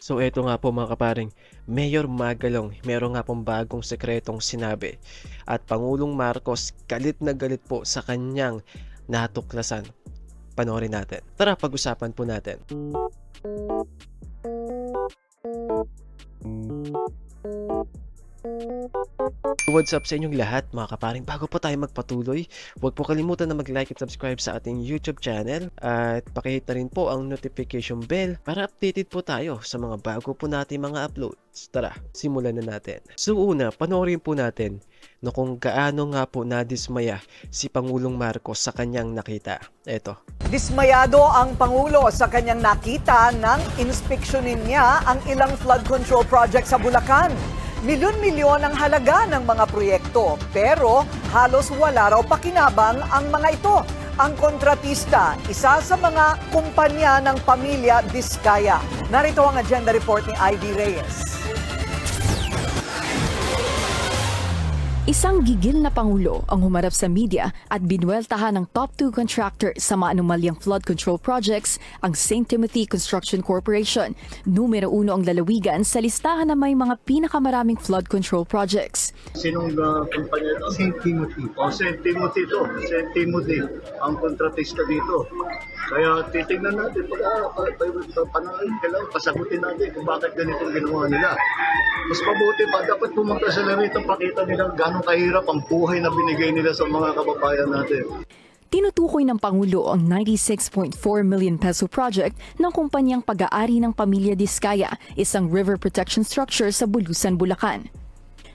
So eto nga po mga kaparing, Mayor Magalong, meron nga pong bagong sekretong sinabi. At Pangulong Marcos galit na galit po sa kanyang natuklasan. Panoorin natin. Tara, pag-usapan po natin. What's up sa inyong lahat mga kaparing? Bago po tayo magpatuloy, huwag po kalimutan na mag-like at subscribe sa ating YouTube channel at pakihit na rin po ang notification bell para updated po tayo sa mga bago po natin mga uploads. Tara, simulan na natin. So una, panoorin po natin no kung gaano nga po nadismaya si Pangulong Marcos sa kanyang nakita. Eto. Dismayado ang Pangulo sa kanyang nakita nang inspeksyonin niya ang ilang flood control project sa Bulacan. Milyon-milyon ang halaga ng mga proyekto pero halos wala raw pakinabang ang mga ito. Ang kontratista, isa sa mga kumpanya ng pamilya Diskaya. Narito ang agenda report ni Ivy Reyes. Isang gigil na pangulo ang humarap sa media at binweltahan ng top 2 contractor sa maanumalyang flood control projects, ang St. Timothy Construction Corporation. Numero uno ang lalawigan sa listahan na may mga pinakamaraming flood control projects. Sinong uh, kumpanya ito? St. Timothy. O, St. Timothy to. St. Timothy ang kontratista dito. Kaya titingnan natin pag ah, pa, pa, pa, pasagutin natin kung bakit ganitong ginawa nila. Mas mabuti pa, dapat pumunta sila rito, pakita nila gano'ng kahirap ang buhay na binigay nila sa mga kababayan natin. Tinutukoy ng Pangulo ang 96.4 million peso project ng kumpanyang pag-aari ng Pamilya Diskaya, isang river protection structure sa Bulusan, Bulacan.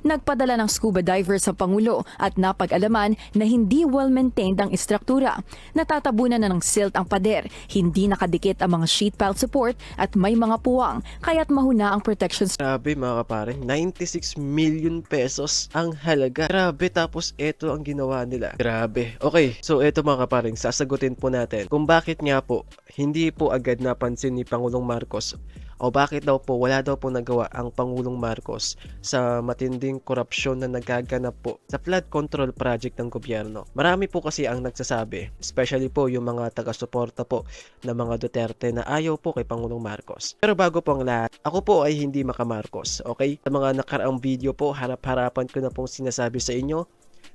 Nagpadala ng scuba diver sa Pangulo at napag-alaman na hindi well-maintained ang istruktura. Natatabunan na ng silt ang pader, hindi nakadikit ang mga sheet pile support at may mga puwang, kaya't mahuna ang protection Grabe mga kaparing, 96 million pesos ang halaga. Grabe, tapos eto ang ginawa nila. Grabe. Okay, so eto mga kaparing, sasagutin po natin kung bakit nga po hindi po agad napansin ni Pangulong Marcos o bakit daw po wala daw po nagawa ang Pangulong Marcos sa matinding korupsyon na nagaganap po sa flood control project ng gobyerno. Marami po kasi ang nagsasabi, especially po yung mga taga-suporta po ng mga Duterte na ayaw po kay Pangulong Marcos. Pero bago po ang lahat, ako po ay hindi maka-Marcos, okay? Sa mga nakaraang video po, harap-harapan ko na pong sinasabi sa inyo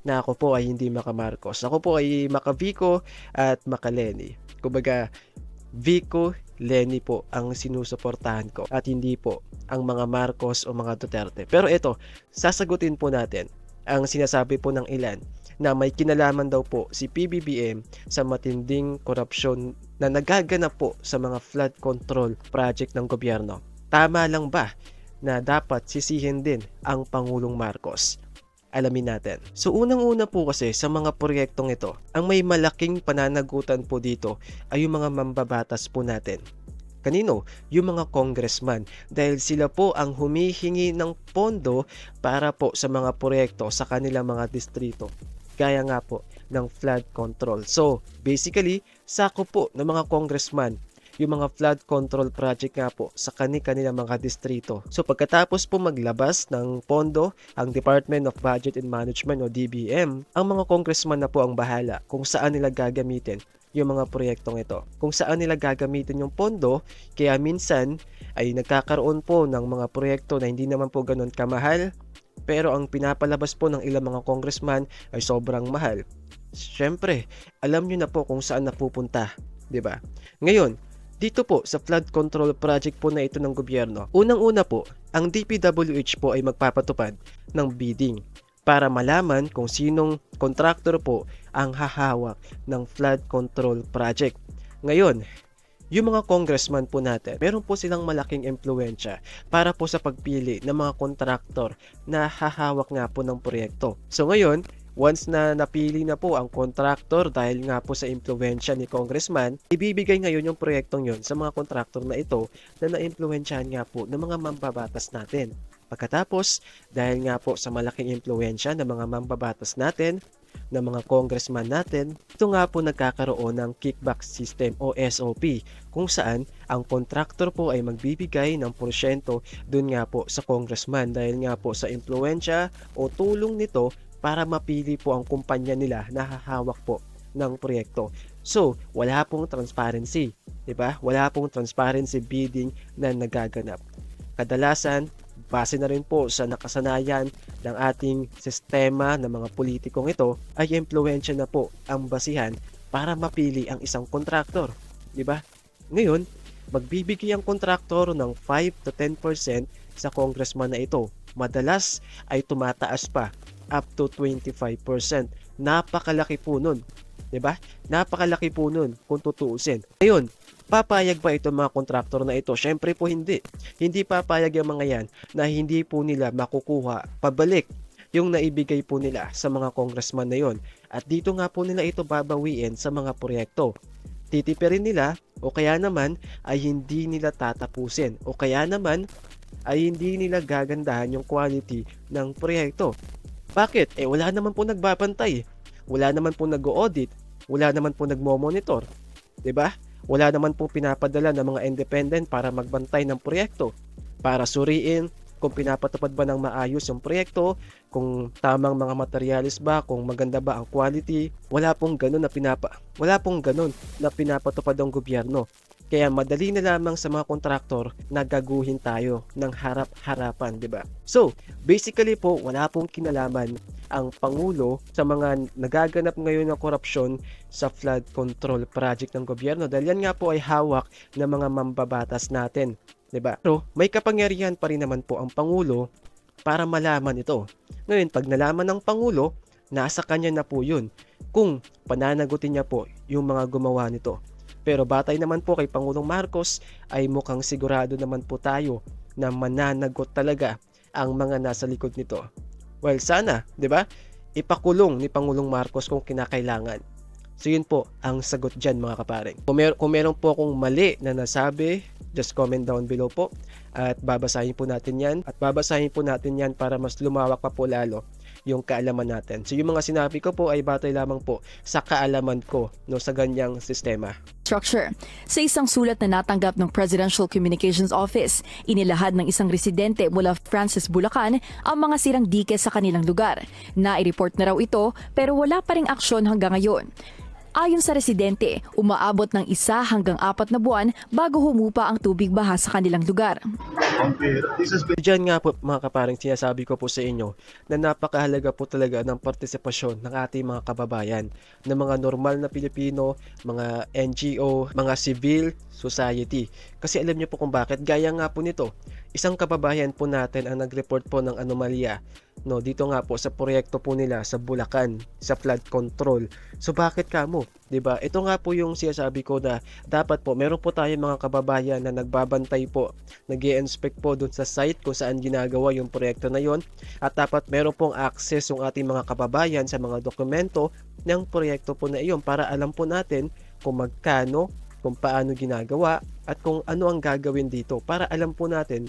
na ako po ay hindi maka-Marcos. Ako po ay maka-Vico at maka-Lenny. Kumbaga, Vico, Lenny po ang sinusuportahan ko at hindi po ang mga Marcos o mga Duterte. Pero ito, sasagutin po natin ang sinasabi po ng ilan na may kinalaman daw po si PBBM sa matinding korupsyon na nagaganap po sa mga flood control project ng gobyerno. Tama lang ba na dapat sisihin din ang Pangulong Marcos? Alamin natin. So unang-una po kasi sa mga proyektong ito, ang may malaking pananagutan po dito ay yung mga mambabatas po natin. Kanino? Yung mga congressman dahil sila po ang humihingi ng pondo para po sa mga proyekto sa kanilang mga distrito. Gaya nga po ng flood control. So, basically, sako po ng mga congressman yung mga flood control project nga po sa kani-kanilang mga distrito. So pagkatapos po maglabas ng pondo ang Department of Budget and Management o DBM, ang mga congressman na po ang bahala kung saan nila gagamitin yung mga proyektong ito. Kung saan nila gagamitin yung pondo, kaya minsan ay nagkakaroon po ng mga proyekto na hindi naman po ganun kamahal, pero ang pinapalabas po ng ilang mga congressman ay sobrang mahal. Siyempre, alam nyo na po kung saan napupunta, 'di ba? Ngayon, dito po sa flood control project po na ito ng gobyerno, unang-una po, ang DPWH po ay magpapatupad ng bidding para malaman kung sinong kontraktor po ang hahawak ng flood control project. Ngayon, yung mga congressman po natin, meron po silang malaking impluensya para po sa pagpili ng mga kontraktor na hahawak nga po ng proyekto. So ngayon, Once na napili na po ang contractor dahil nga po sa impluensya ni congressman, ibibigay ngayon yung proyektong yon sa mga contractor na ito na naimpluensyahan nga po ng mga mambabatas natin. Pagkatapos, dahil nga po sa malaking impluensya ng mga mambabatas natin, ng mga congressman natin, ito nga po nagkakaroon ng kickback system o SOP kung saan ang contractor po ay magbibigay ng porsyento dun nga po sa congressman dahil nga po sa impluensya o tulong nito para mapili po ang kumpanya nila na hahawak po ng proyekto. So, wala pong transparency, 'di ba? Wala pong transparency bidding na nagaganap. kadalasan base na rin po sa nakasanayan ng ating sistema ng mga politikong ito ay impluensya na po ang basihan para mapili ang isang kontraktor, di ba? Ngayon, magbibigay ang kontraktor ng 5 to 10% sa congressman na ito. Madalas ay tumataas pa up to 25%. Napakalaki po nun. ba? Napakalaki po nun kung tutuusin. Ngayon, papayag ba itong mga kontraktor na ito? Syempre po hindi. Hindi papayag yung mga yan na hindi po nila makukuha pabalik yung naibigay po nila sa mga congressman na yon. At dito nga po nila ito babawiin sa mga proyekto. Titipirin nila o kaya naman ay hindi nila tatapusin o kaya naman ay hindi nila gagandahan yung quality ng proyekto. Bakit? Eh wala naman po nagbabantay. Wala naman po nag-audit. Wala naman po nagmo-monitor. 'Di ba? Wala naman po pinapadala ng mga independent para magbantay ng proyekto. Para suriin kung pinapatupad ba ng maayos yung proyekto, kung tamang mga materialis ba, kung maganda ba ang quality. Wala pong ganun na pinapa wala pong ganun na pinapatupad ng gobyerno. Kaya madali na lamang sa mga kontraktor na gaguhin tayo ng harap-harapan, di ba? So, basically po, wala pong kinalaman ang Pangulo sa mga nagaganap ngayon na korupsyon sa flood control project ng gobyerno dahil yan nga po ay hawak ng mga mambabatas natin. 'di ba? Pero may kapangyarihan pa rin naman po ang Pangulo para malaman ito. Ngayon, pag nalaman ng Pangulo, nasa kanya na po yun kung pananagutin niya po yung mga gumawa nito. Pero batay naman po kay Pangulong Marcos ay mukhang sigurado naman po tayo na mananagot talaga ang mga nasa likod nito. Well, sana, 'di ba? Ipakulong ni Pangulong Marcos kung kinakailangan. So yun po ang sagot dyan mga kaparing. Kung, mer- kung meron po akong mali na nasabi, just comment down below po at babasahin po natin yan at babasahin po natin yan para mas lumawak pa po lalo yung kaalaman natin. So yung mga sinabi ko po ay batay lamang po sa kaalaman ko no sa ganyang sistema. structure. Sa isang sulat na natanggap ng Presidential Communications Office, inilahad ng isang residente mula Francis Bulacan ang mga sirang dike sa kanilang lugar. Nai-report na raw ito pero wala pa ring aksyon hanggang ngayon. Ayon sa residente, umaabot ng isa hanggang apat na buwan bago humupa ang tubig baha sa kanilang lugar. Diyan nga po mga kaparing sinasabi ko po sa inyo na napakahalaga po talaga ng partisipasyon ng ating mga kababayan ng mga normal na Pilipino, mga NGO, mga civil society. Kasi alam niyo po kung bakit gaya nga po nito. Isang kababayan po natin ang nag-report po ng anomalya no dito nga po sa proyekto po nila sa Bulacan sa flood control. So bakit kamo? 'Di ba? Ito nga po yung sinasabi ko na dapat po meron po tayong mga kababayan na nagbabantay po, nag inspect po doon sa site kung saan ginagawa yung proyekto na yon at dapat meron pong access yung ating mga kababayan sa mga dokumento ng proyekto po na iyon para alam po natin kung magkano, kung paano ginagawa at kung ano ang gagawin dito para alam po natin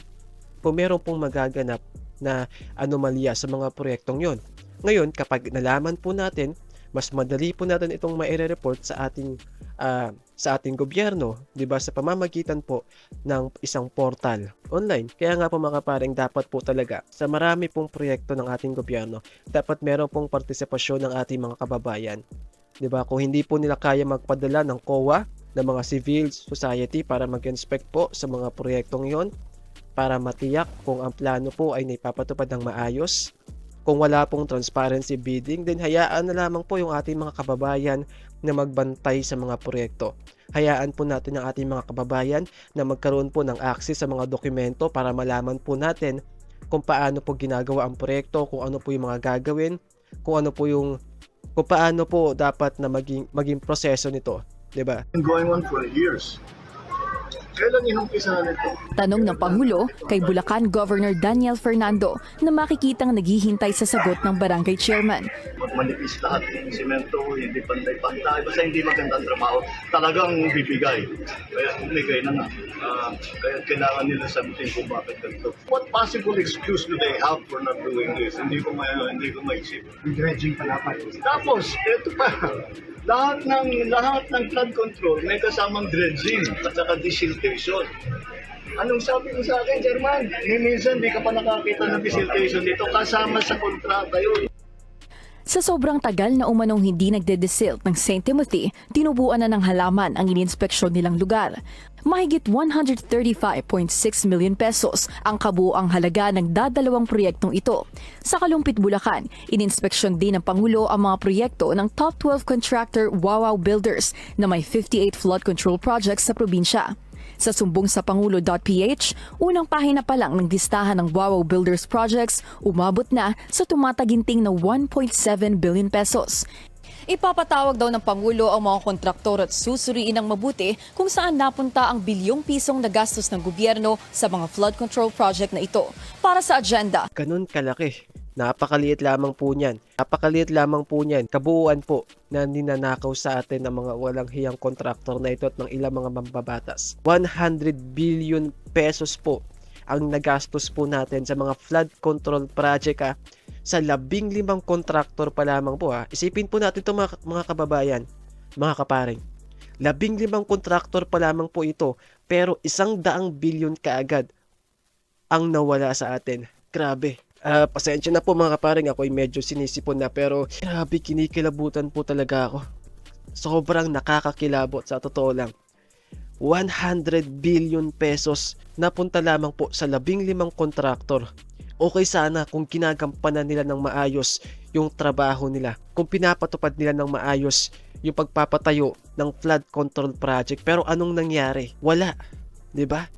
kung meron pong magaganap na anomalya sa mga proyektong yon. Ngayon, kapag nalaman po natin, mas madali po natin itong maire-report sa ating ah, sa ating gobyerno, 'di ba? Sa pamamagitan po ng isang portal online. Kaya nga po mga kaparing dapat po talaga sa marami pong proyekto ng ating gobyerno, dapat meron pong partisipasyon ng ating mga kababayan. 'Di ba? Kung hindi po nila kaya magpadala ng COA ng mga civil society para mag-inspect po sa mga proyektong 'yon, para matiyak kung ang plano po ay naipapatupad ng maayos. Kung wala pong transparency bidding, then hayaan na lamang po yung ating mga kababayan na magbantay sa mga proyekto. Hayaan po natin ang ating mga kababayan na magkaroon po ng access sa mga dokumento para malaman po natin kung paano po ginagawa ang proyekto, kung ano po yung mga gagawin, kung ano po yung kung paano po dapat na maging maging proseso nito, 'di ba? going on for years. Kailan inumpisa na nito? Tanong ng Pangulo kay Bulacan Governor Daniel Fernando na makikitang naghihintay sa sagot ng barangay chairman. Manipis lahat ng simento, hindi pantay-pantay, basta hindi magandang trabaho, talagang bibigay. Kaya bumigay na nga. Ah, kaya kailangan nila sagutin kung bakit ganito. What possible excuse do they have for not doing this? Hindi ko ma hindi ko maisip. dredging pa dapat. Tapos, ito pa, lahat ng lahat ng flood control may kasamang dredging at saka desiltation. Anong sabi mo sa akin, German? Eh, minsan di ka pa nakakita ng desiltation dito kasama sa kontrata yun. Sa sobrang tagal na umanong hindi nagde-desilt ng St. Timothy, tinubuan na ng halaman ang ininspeksyon nilang lugar. Mahigit 135.6 million pesos ang kabuoang halaga ng dadalawang proyektong ito. Sa Kalumpit, Bulacan, ininspeksyon din ng Pangulo ang mga proyekto ng top 12 contractor Wawaw Builders na may 58 flood control projects sa probinsya. Sa sumbong sa Pangulo.ph, unang pahina pa lang ng listahan ng Wawaw Builders Projects, umabot na sa tumataginting na 1.7 billion pesos. Ipapatawag daw ng Pangulo ang mga kontraktor at susuriin ng mabuti kung saan napunta ang bilyong pisong nagastos ng gobyerno sa mga flood control project na ito. Para sa agenda, Ganun kalaki. Napakaliit lamang po niyan. Napakaliit lamang po niyan. Kabuuan po na ninanakaw sa atin ng mga walang hiyang kontraktor na ito at ng ilang mga mambabatas. 100 billion pesos po ang nagastos po natin sa mga flood control project ha, sa labing limang kontraktor pa lamang po ha. Isipin po natin ito mga, mga kababayan, mga kaparing. Labing limang kontraktor pa lamang po ito pero isang daang bilyon kaagad ang nawala sa atin. Grabe. Ah, pasensya na po mga kaparing, ako'y medyo sinisipon na pero grabe kinikilabutan po talaga ako. Sobrang nakakakilabot sa totoo lang. 100 billion pesos napunta lamang po sa labing limang kontraktor. Okay sana kung ginagampanan nila ng maayos yung trabaho nila. Kung pinapatupad nila ng maayos yung pagpapatayo ng flood control project. Pero anong nangyari? Wala. 'Di ba?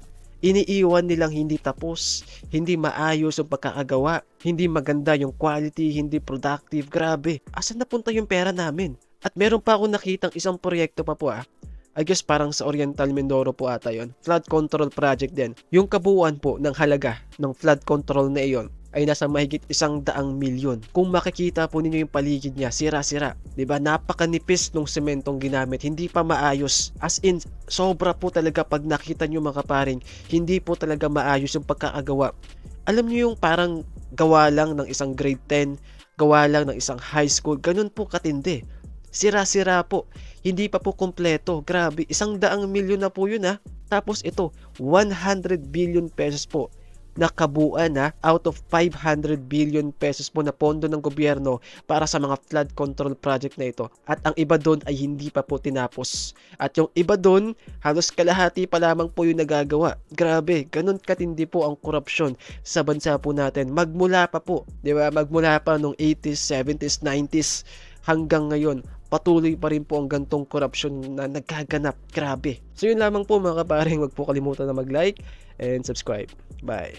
Iniiwan nilang hindi tapos, hindi maayos yung pagkakagawa, hindi maganda yung quality, hindi productive, grabe. Asan napunta yung pera namin? At meron pa akong nakitang isang proyekto pa po ah. I guess parang sa Oriental Mindoro po ata yon. Flood control project din. Yung kabuuan po ng halaga ng flood control na iyon ay nasa mahigit isang daang milyon. Kung makikita po ninyo yung paligid niya, sira-sira. ba? Napakanipis nung sementong ginamit, hindi pa maayos. As in, sobra po talaga pag nakita nyo mga kaparing, hindi po talaga maayos yung pagkakagawa. Alam nyo yung parang gawa lang ng isang grade 10, gawa lang ng isang high school, ganun po katindi. Sira-sira po. Hindi pa po kompleto. Grabe, isang daang milyon na po yun ha. Tapos ito, 100 billion pesos po na kabuuan na out of 500 billion pesos po na pondo ng gobyerno para sa mga flood control project na ito. At ang iba doon ay hindi pa po tinapos. At yung iba doon, halos kalahati pa lamang po yung nagagawa. Grabe, ganun katindi po ang korupsyon sa bansa po natin. Magmula pa po, di ba? Magmula pa nung 80s, 70s, 90s hanggang ngayon patuloy pa rin po ang gantong korupsyon na nagkaganap. Grabe. So yun lamang po mga kaparing, wag po kalimutan na mag-like and subscribe. Bye.